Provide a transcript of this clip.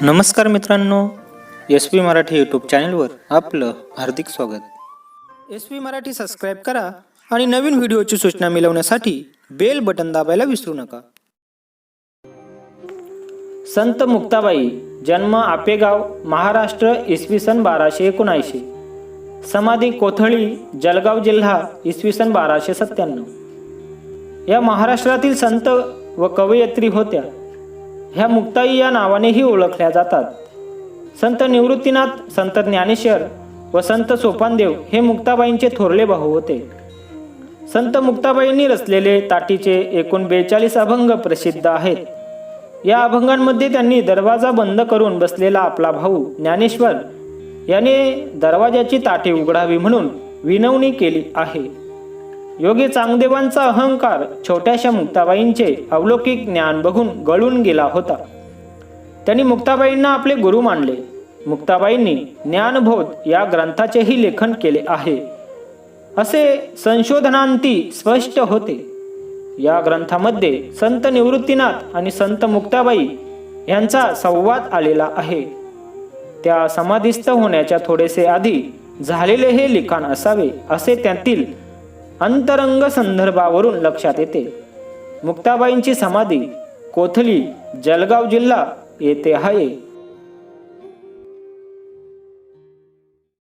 नमस्कार मित्रांनो S P Marathi YouTube चॅनलवर आपलं हार्दिक स्वागत. एस पी मराठी सबस्क्राईब करा आणि नवीन व्हिडिओची सूचना मिळवण्यासाठी बेल बटन दाबायला विसरू नका. संत मुक्ताबाई जन्म आपेगाव महाराष्ट्र इसवी सन बाराशे एकोणऐंशी. समाधी कोथळी जळगाव जिल्हा इसवी सन बाराशे सत्त्याण्णव. या महाराष्ट्रातील संत व कवयित्री होत्या. ह्या मुक्ताई या नावानेही ओळखल्या जातात. संत निवृत्तीनाथ संत ज्ञानेश्वर व संत सोपानदेव हे मुक्ताबाईंचे थोरले भाऊ होते. संत मुक्ताबाईंनी रचलेले ताटीचे एकूण बेचाळीस अभंग प्रसिद्ध आहेत. या अभंगांमध्ये त्यांनी दरवाजा बंद करून बसलेला आपला भाऊ ज्ञानेश्वर याने दरवाजाची ताटी उघडावी म्हणून विनवणी केली आहे. योगी चांगदेवांचा अहंकार छोट्याशा मुक्ताबाईंचे अवलौकिक ज्ञान बघून गळून गेला होता. त्यांनी मुक्ताबाईंना आपले गुरु मानले. मुक्ताबाईंनी ज्ञानबोध या ग्रंथाचेही लेखन केले आहे. असे संशोधनांती स्पष्ट होते. या ग्रंथामध्ये संत निवृत्तीनाथ आणि संत मुक्ताबाई यांचा संवाद आलेला आहे. त्या समाधीस्थ होण्याच्या थोडेसे आधी झालेले हे लिखाण असावे असे त्यातील अंतरंग संदर्भावरून लक्षात येते. मुक्ताबाईंची समाधी कोथली जलगाव जिल्हा येथे आहे.